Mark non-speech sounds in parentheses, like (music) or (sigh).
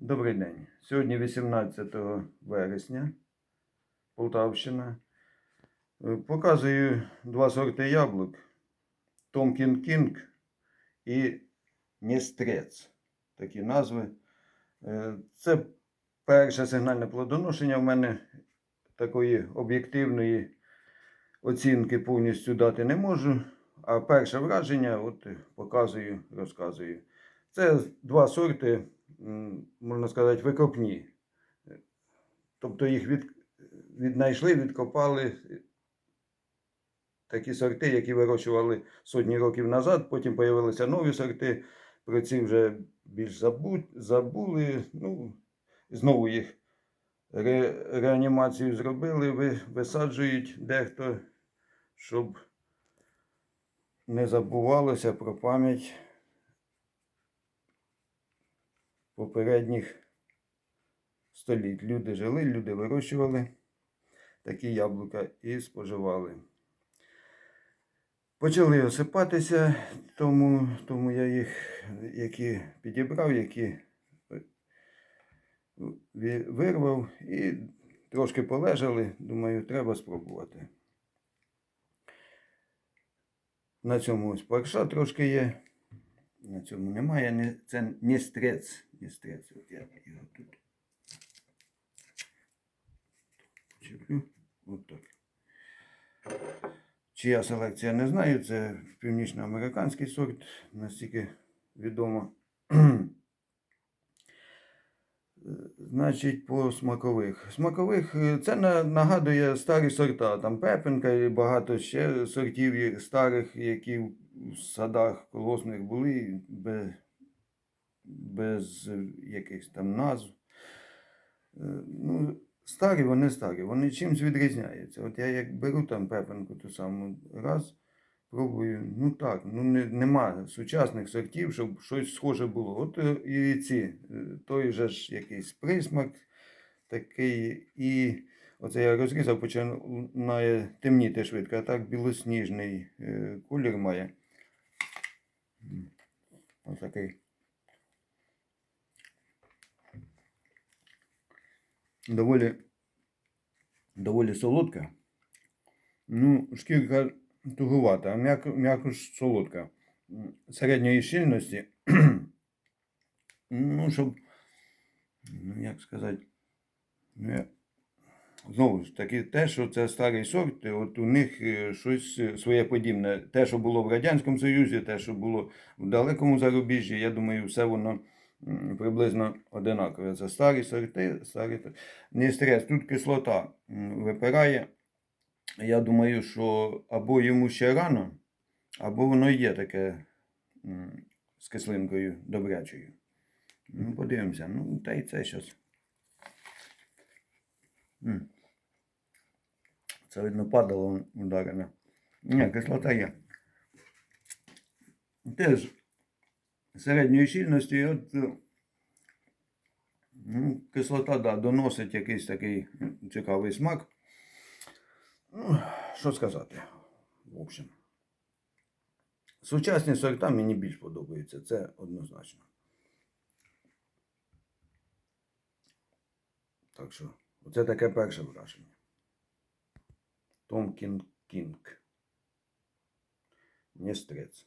Добрий день. Сьогодні 18 вересня, Полтавщина. Е, Показую два сорти яблук: Томкін Кінг і Нєстрець. Такі назви. Е, Це перше сигнальне плодоношення. В мене такої об'єктивної оцінки повністю дати не можу. А перше враження от показую, розказую. Це два сорти, можна сказати, викопні. Тобто їх від, віднайшли, відкопали такі сорти, які вирощували сотні років назад. Потім з'явилися нові сорти. Про ці вже більш забу, забули. Ну, знову їх ре, реанімацію зробили, ви, висаджують дехто, щоб не забувалося про пам'ять попередніх століть. Люди жили, люди вирощували такі яблука і споживали. Почали осипатися, тому, тому я їх, які підібрав, які вирвав і трошки полежали. Думаю, треба спробувати. На цьому ось парша трошки є. На цьому немає. Це не стрець. Не стрець. От я його тут чіплю. От так. Чия селекція не знаю. Це північноамериканський сорт, настільки відомо. (clears throat) Значить, по смакових. Смакових е, це нагадує старі сорта. Там пепенка і багато ще сортів старих, які в садах колосних були без, е, якихось там назв. Е, Ну, старі вони старі, вони чимось відрізняються. От я як беру там пепенку ту саму раз, пробую, ну так, ну не, нема сучасних сортів, щоб щось схоже було. От е, і ці, той же ж якийсь присмак такий, і оце я розрізав, починає темніти швидко, а так білосніжний колір має. М, Отакий. Доволі, доволі солодка. Ну, шкірка туговата, а м'яко, м'яко ж солодка. Середньої щільності. (clears throat) ну, щоб, ну, як сказати, ну, я, знову ж таки, те, що це старий сорт, от у них е, щось е, своє подібне. Те, що було в Радянському Союзі, те, що було в далекому зарубіжжі, я думаю, все воно приблизно одинакове. Це старі сорти, старі. Не стрес, тут кислота випирає. Я думаю, що або йому ще рано, або воно є таке з кислинкою добрячою. Ну, подивимося. Ну, та й це щось. Це видно падало ударене. Ні, кислота є. Теж середньої щільності, от е, ну, кислота да, доносить якийсь такий цікавий смак. Ну, що сказати, в общем. Сучасні сорта мені більш подобаються, це однозначно. Так що, оце таке перше враження. Томкін Кінг. Не стрець.